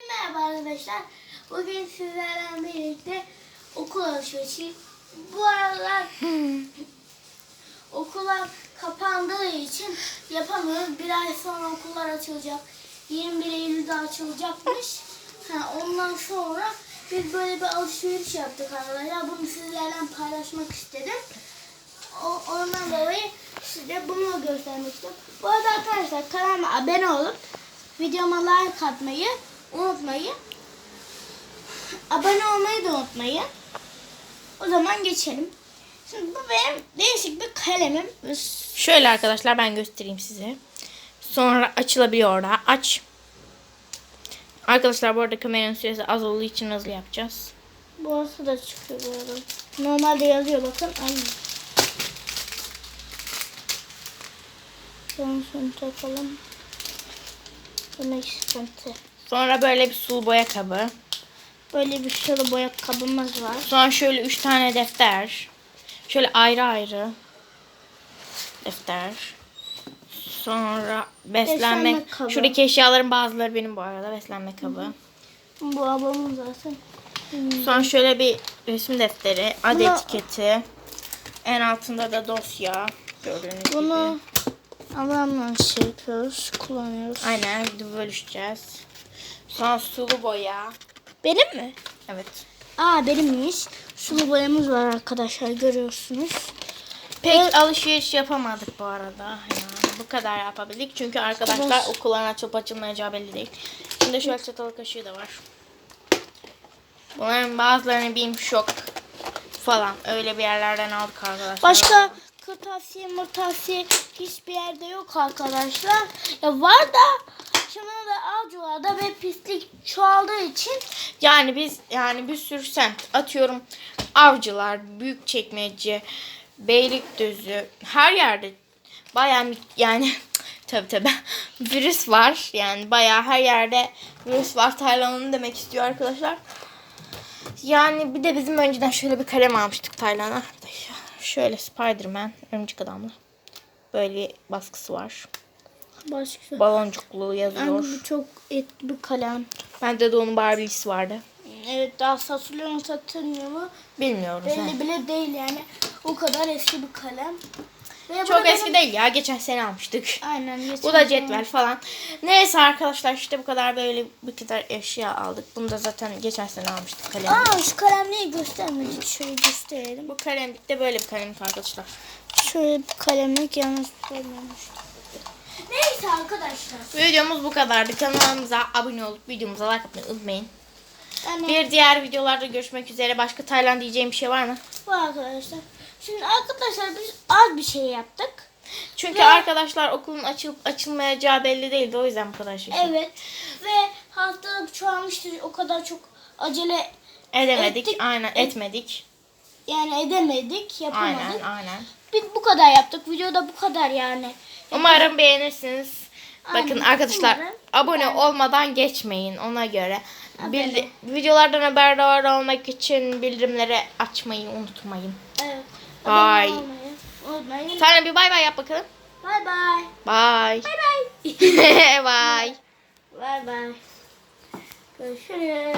Merhaba arkadaşlar. Bugün sizlerle birlikte okul alışverişi. Bu aralar okullar kapandığı için yapamıyoruz. Bir ay sonra okullar açılacak. 21 Eylül'de açılacakmış. Ha, ondan sonra biz böyle bir alışveriş yaptık arkadaşlar. Bunu sizlerle paylaşmak istedim. O, ondan dolayı size bunu göstermek istiyorum. Bu arada arkadaşlar kanalıma abone olup videoma like atmayı unutmayın. Abone olmayı da unutmayın. O zaman geçelim. Şimdi bu benim değişik bir kalemim. Şöyle arkadaşlar ben göstereyim size. Sonra açılabiliyor orada. Aç. Arkadaşlar bu arada kameranın süresi az olduğu için hızlı yapacağız. Burası da çıkıyor bu arada. Normalde yazıyor bakın. Ay. Şunu şunu takalım. Demek sıkıntı. Sonra böyle bir sulu boya kabı. Böyle bir şöyle boya kabımız var. Sonra şöyle üç tane defter. Şöyle ayrı ayrı defter. Sonra beslenme, Beslenme kabı. Şuradaki eşyaların bazıları benim bu arada beslenme kabı. Bu ablamın zaten. Hmm. Sonra şöyle bir resim defteri, ad Bunu- etiketi. En altında da dosya. Gördüğünüz gibi. Bunu ablamla şey yapıyoruz, kullanıyoruz. Aynen bölüşeceğiz. Sonra sulu boya. Benim mi? Evet. Aa benimmiş. Sulu boyamız var arkadaşlar görüyorsunuz. Pek alışveriş yapamadık bu arada. Yani bu kadar yapabildik. Çünkü arkadaşlar Evet. okulların açılıp açılmayacağı belli değil. Şimdi şöyle çatalı kaşığı da var. Bunların bazılarını BİM şok falan öyle bir yerlerden aldık arkadaşlar. Başka kırtasiye mırtasiye hiçbir yerde yok arkadaşlar. Ya var da şimdi da avcılarda ve pislik çoğaldığı için Yani biz yani bir sürü semt atıyorum avcılar, büyükçekmece, Beylikdüzü her yerde bayağı mi- yani tabi tabi virüs var. Yani bayağı her yerde virüs var. Taylan onu demek istiyor arkadaşlar. Yani bir de bizim önceden şöyle bir kalem almıştık Taylan'a. Şöyle Spiderman, örümcek adamlı. Böyle baskısı var. Başka. Baloncuklu yazıyor. Yani bu çok etli bir kalem. Bende de onun Barbie'lisi vardı. Evet daha satılıyor mu satılmıyor mu Bilmiyorum. belli bile değil yani. O kadar eski bir kalem. Ve bu Çok da eski benim- değil ya. Geçen sene almıştık. Aynen. Bu geçen da sene- cetvel falan. Neyse arkadaşlar işte bu kadar böyle bir kadar eşya aldık. Bunu da zaten geçen sene almıştık kalem. Aa şu kalemliği göstermedik. Şöyle gösterelim. Bu kalemlik de böyle bir kalemlik arkadaşlar. Şöyle bir kalemlik yalnız koymamış. Neyse arkadaşlar. Videomuz bu kadardı. Kanalımıza abone olup videomuza like atmayı unutmayın. Yani Bir diğer videolarda görüşmek üzere. Başka Tayland diyeceğim bir şey var mı? bu arkadaşlar. Şimdi arkadaşlar biz az bir şey yaptık. Çünkü Ve- arkadaşlar okulun açılıp açılmayacağı belli değildi. O yüzden bu kadar şey. Evet. Ve hastalık çoğalmıştır. O kadar çok acele Edemedik. Ettik. Aynen etmedik. Yani edemedik. Yapamadık. Aynen aynen. Biz bu kadar yaptık. Videoda bu kadar yani. Umarım beğenirsiniz. Aynen, Bakın arkadaşlar umarım. abone Yani- olmadan geçmeyin ona göre. Bildi- videolardan haberdar olmak için bildirimleri açmayı unutmayın. Evet. Bye. Unutmayın. Sen bir bay bay yap bakalım. Bye bye. Bye. Bye bye. bye. Bye bye. Görüşürüz.